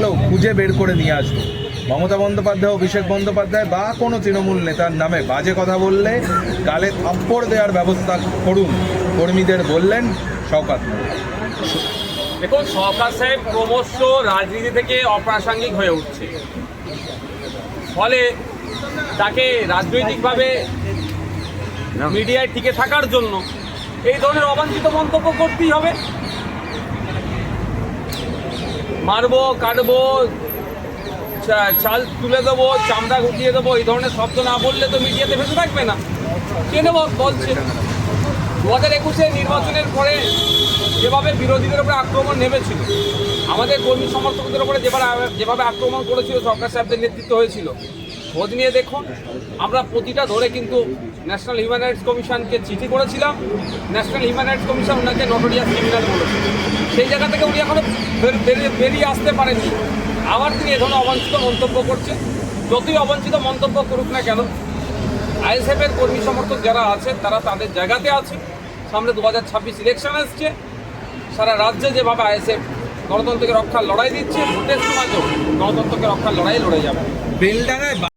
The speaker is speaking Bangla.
থাকলেও খুঁজে বের করে নিয়ে আসব। মমতা বন্দ্যোপাধ্যায় অভিষেক বন্দ্যোপাধ্যায় বা কোনো তৃণমূল নেতার নামে বাজে কথা বললে গালে থাপ্পড় দেওয়ার ব্যবস্থা করুন। কর্মীদের বললেন শওকাত দেখুন সরকার সাহেব ক্রমশ রাজনীতি থেকে অপ্রাসঙ্গিক হয়ে উঠছে। ফলে তাকে রাজনৈতিকভাবে মিডিয়ায় টিকে থাকার জন্য এই ধরনের অবাঞ্ছিত মন্তব্য করতেই হবে। মারবো, কাটবো চাল তুলে দেবো, চামড়া গুটিয়ে দেবো, এই ধরনের শব্দ না বললে তো মিডিয়াতে ভেসে থাকবে না। কেনে বল- বলছে দু হাজার একুশে নির্বাচনের পরে যেভাবে বিরোধীদের উপরে আক্রমণ নেমেছিল, আমাদের কর্মী সমর্থকদের উপরে যেভাবে যেভাবে আক্রমণ করেছিল সরকার সাহেবদের নেতৃত্ব হয়েছিল খোঁজ নিয়ে দেখুন। আমরা প্রতিটা ধরে কিন্তু ন্যাশনাল হিউম্যান রাইটস কমিশনকে চিঠি করেছিলাম। ন্যাশনাল হিউম্যান রাইটস কমিশন ওনাকে নটোরিয়াস ক্রিমিনাল বলেছে। সেই জায়গা থেকে উনি এখনও বেরিয়ে- আসতে পারেননি আবার তিনি এ ধরনের অবাঞ্ছিত মন্তব্য করছেন। যতই অবাঞ্ছিত মন্তব্য করুক না কেন, আইএসএফ এর কর্মী সমর্থক যারা আছে, তারা তাদের জায়গাতে আছে। সামনে দু হাজার ছাব্বিশ ইলেকশন আসছে। সারা রাজ্যে যেভাবে আইএসএফ গণতন্ত্রকে রক্ষার লড়াই দিচ্ছে, ভোটের সময়তেও গণতন্ত্রকে রক্ষার লড়াই লড়ে যাবে। বেলডাঙায়